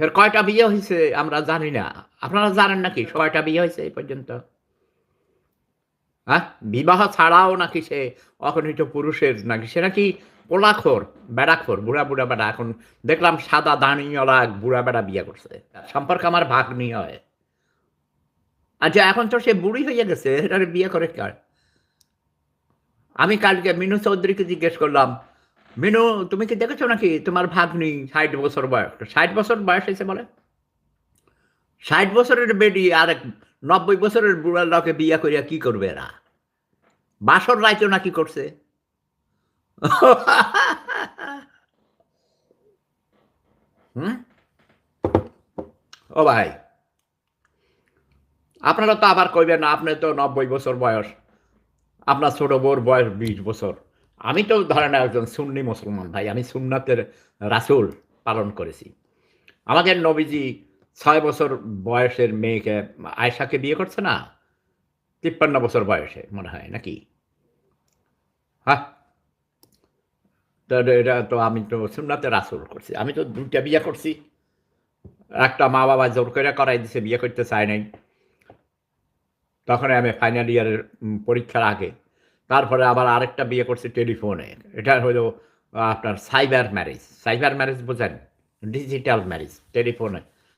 এর কয়টা বিয়ে হয়েছে আমরা জানি না। আপনারা জানেন নাকি কয়টা বিয়ে হয়েছে এই পর্যন্ত? হ্যাঁ? বিবাহ ছাড়াও নাকি সে অগণিত পুরুষের, নাকি সে নাকি পোলাখোর, বেড়াখোর, বুড়া বুড়া বেড়া। এখন দেখলাম সাদা দাঁড়িয়েওয়ালা বুড়া বেড়া বিয়ে করছে। সম্পর্কে আমার ভাগ নিয়ে হয়। আচ্ছা এখন তো সে বুড়ি হয়ে গেছে, এটার বিয়ে করে কার? আমি কালকে মিনু চৌধুরীকে জিজ্ঞেস করলাম মিনু, তুমি কি দেখেছ নাকি তোমার ভাগ্নি ষাট বছর বয়স? ষাট বছর বয়স হয়েছে বলে? ষাট বছরের বেডি আর এক নব্বই বছরের বুড়ার লোকে বিয়ে করিয়া কি করবে এরা? বাসর রাইতো নাকি করছে? হুম? ও ভাই, আপনারা তো আবার কইবেন না, আপনি তো নব্বই বছর বয়স, আপনার ছোট বউর বয়স বিশ বছর। আমি তো ধরেন একজন সুন্নি মুসলমান ভাই, আমি সুন্নাতের রাসুল পালন করেছি। আমাদের নবীজি ছয় বছর বয়সের মেয়েকে আয়সাকে বিয়ে করছে না? তিপ্পান্ন বছর বয়সে, মনে হয়, নাকি? হ্যাঁ। এটা তো আমি তো সুন্নাতে রাসুল করছি। আমি তো দুইটা বিয়ে করছি। একটা মা বাবা জোর করে করাই দিছে, বিয়ে করতে চায় নাই। তখন আমি ফাইনাল ইয়ারের পরীক্ষার আগে তারপরে আবার আরেকটা বিয়ে করছে টেলিফোনে। এটা হলো আপনার সাইবার ম্যারেজ। সাইবার ম্যারেজ বোঝেন? ডিজিটাল ম্যারেজ, টেলিফোনে।